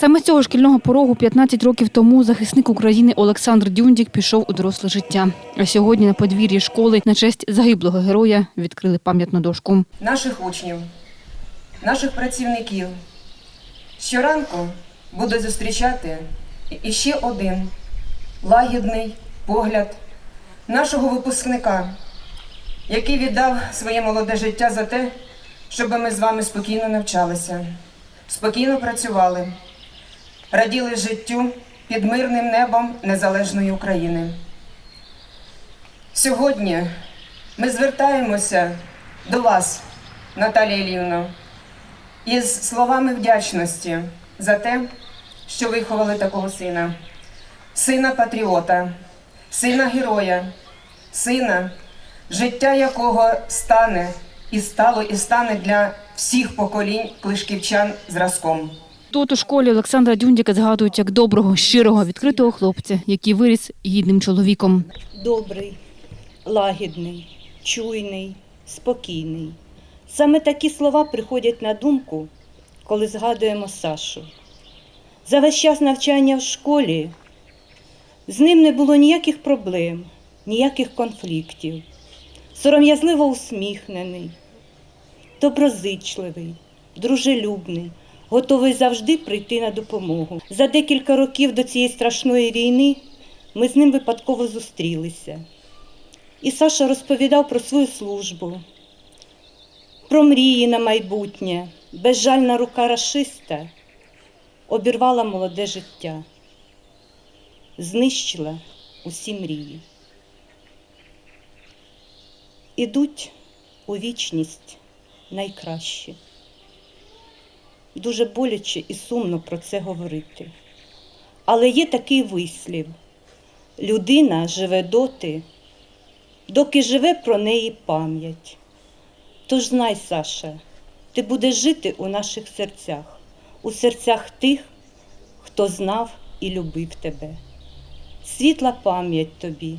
Саме з цього шкільного порогу 15 років тому захисник України Олександр Дюндік пішов у доросле життя. А сьогодні на подвір'ї школи на честь загиблого героя відкрили пам'ятну дошку. наших учнів, наших працівників. Щоранку буду зустрічати іще один лагідний погляд нашого випускника, який віддав своє молоде життя за те, щоб ми з вами спокійно навчалися, спокійно працювали, раділи життю під мирним небом незалежної України. Сьогодні ми звертаємося до вас, Наталія Ілівна, із словами вдячності за те, що виховали такого сина, сина патріота, сина героя, сина, життя якого стане і стало, і стане для всіх поколінь клишківчан зразком. Тут у школі Олександра Дюндіка згадують як доброго, щирого, відкритого хлопця, який виріс гідним чоловіком. добрий, лагідний, чуйний, спокійний. Саме такі слова приходять на думку, коли згадуємо Сашу. За весь час навчання в школі з ним не було ніяких проблем, ніяких конфліктів. Сором'язливо усміхнений, доброзичливий, дружелюбний, готовий завжди прийти на допомогу. За декілька років до цієї страшної війни ми з ним випадково зустрілися. І Саша розповідав про свою службу, про мрії на майбутнє. Безжальна рука рашиста обірвала молоде життя, знищила усі мрії. Ідуть у вічність найкращі. Дуже боляче і сумно про це говорити. Але є такий вислів: людина живе доти, доки живе про неї пам'ять. Тож знай, Саша, ти будеш жити у наших серцях, у серцях тих, хто знав і любив тебе. Світла пам'ять тобі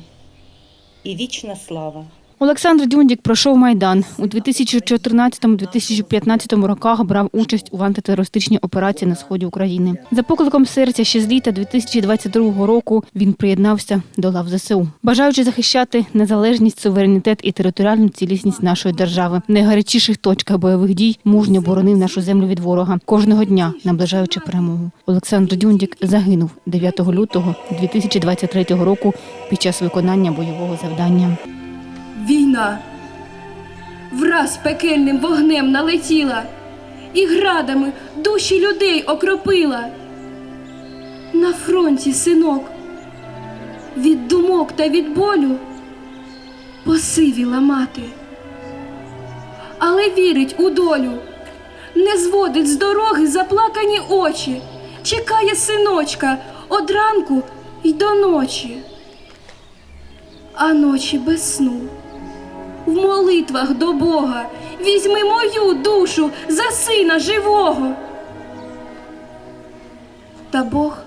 і вічна слава. Олександр Дюндік пройшов Майдан. У 2014-2015 роках брав участь у антитерористичній операції на сході України. За покликом серця ще з літа 2022 року він приєднався до лав ЗСУ, бажаючи захищати незалежність, суверенітет і територіальну цілісність нашої держави. В найгарячіших точках бойових дій мужньо боронив нашу землю від ворога кожного дня, наближаючи перемогу. Олександр Дюндік загинув 9 лютого 2023 року під час виконання бойового завдання. Війна. Враз пекельним вогнем налетіла і градами душі людей окропила. На фронті синок від думок та від болю посивіла мати, але вірить у долю, не зводить з дороги заплакані очі, чекає синочка од ранку й до ночі, а ночі без сну в молитвах до Бога. Візьми мою душу за сина живого. Та Бог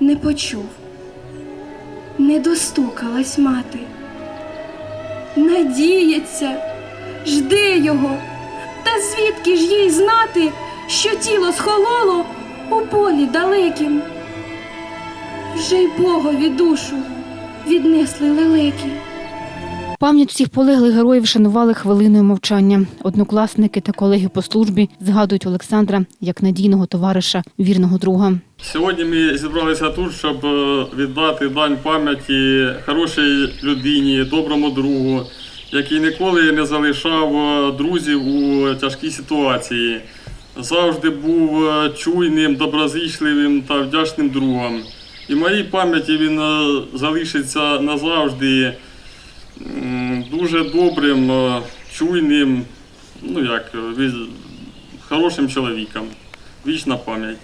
не почув, не достукалась мати. Надіється, жде його, та звідки ж їй знати, що тіло схололо у полі далекім. Вже й Богові душу віднесли лелеки. Пам'ять всіх полеглих героїв шанували хвилиною мовчання. Однокласники та колеги по службі згадують Олександра як надійного товариша, вірного друга. Сьогодні ми зібралися тут, щоб е, віддати дань пам'яті хорошій людині, доброму другу, який ніколи не залишав е, друзів у тяжкій ситуації. Завжди був е, чуйним, доброзичливим та вдячним другом. І моїй пам'яті він залишиться назавжди дуже добрим, е, чуйним, ну як, е, хорошим чоловіком. Вічна пам'ять.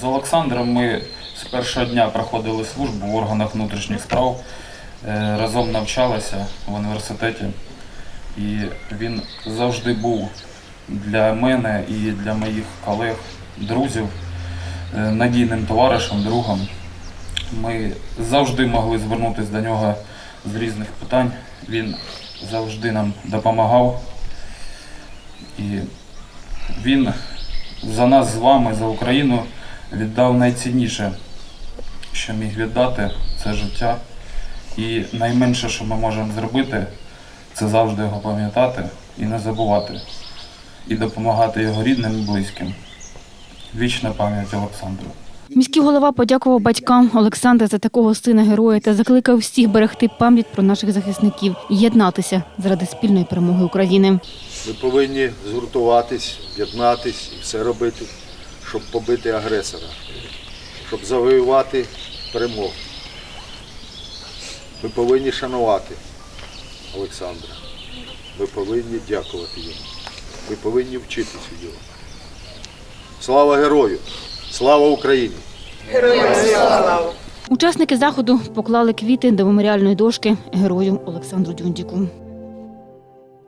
З Олександром ми з першого дня проходили службу в органах внутрішніх справ, е, разом навчалися в університеті. І він завжди був для мене і для моїх колег, друзів, надійним товаришем, другом. Ми завжди могли звернутися до нього з різних питань. Він завжди нам допомагав. І він за нас з вами, за Україну віддав найцінніше, що міг віддати, це життя. І найменше, що ми можемо зробити, це завжди його пам'ятати і не забувати, і допомагати його рідним і близьким. Вічна пам'ять Олександру. Міський голова подякував батькам Олександра за такого сина героя та закликав всіх берегти пам'ять про наших захисників і єднатися заради спільної перемоги України. Ми повинні згуртуватись, єднатись і все робити, щоб побити агресора, щоб завоювати перемогу. Ми повинні шанувати Олександра. Ми повинні дякувати йому. Ми повинні вчитись у нього. Слава герою! Слава Україні! Учасники заходу поклали квіти до меморіальної дошки герою Олександру Дюндіку.